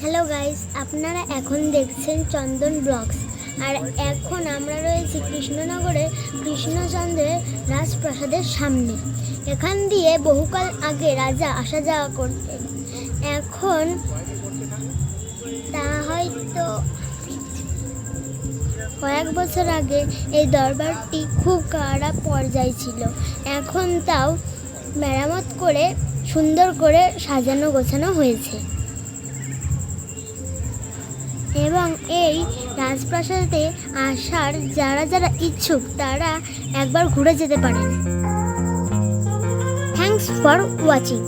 Hello guys আপনারা এখন দেখছেন চন্দন ব্লগস। আর এখন আমরা রয়েছি কৃষ্ণনগরে, কৃষ্ণচন্দ্রের রাজপ্রাসাদের সামনে। এখান দিয়ে বহুকাল আগে রাজা আসা যাওয়া করতেন। এখন তা হয়তো কয়েক বছর আগে এই দরবারটি খুব খারাপ পর্যায়ে ছিল। এখন তাও মেরামত করে সুন্দর করে সাজানো গোছানো হয়েছে। এবং এই রাজপ্রাসাদে আসার যারা যারা ইচ্ছুক, তারা একবার ঘুরে যেতে পারেন। Thanks for watching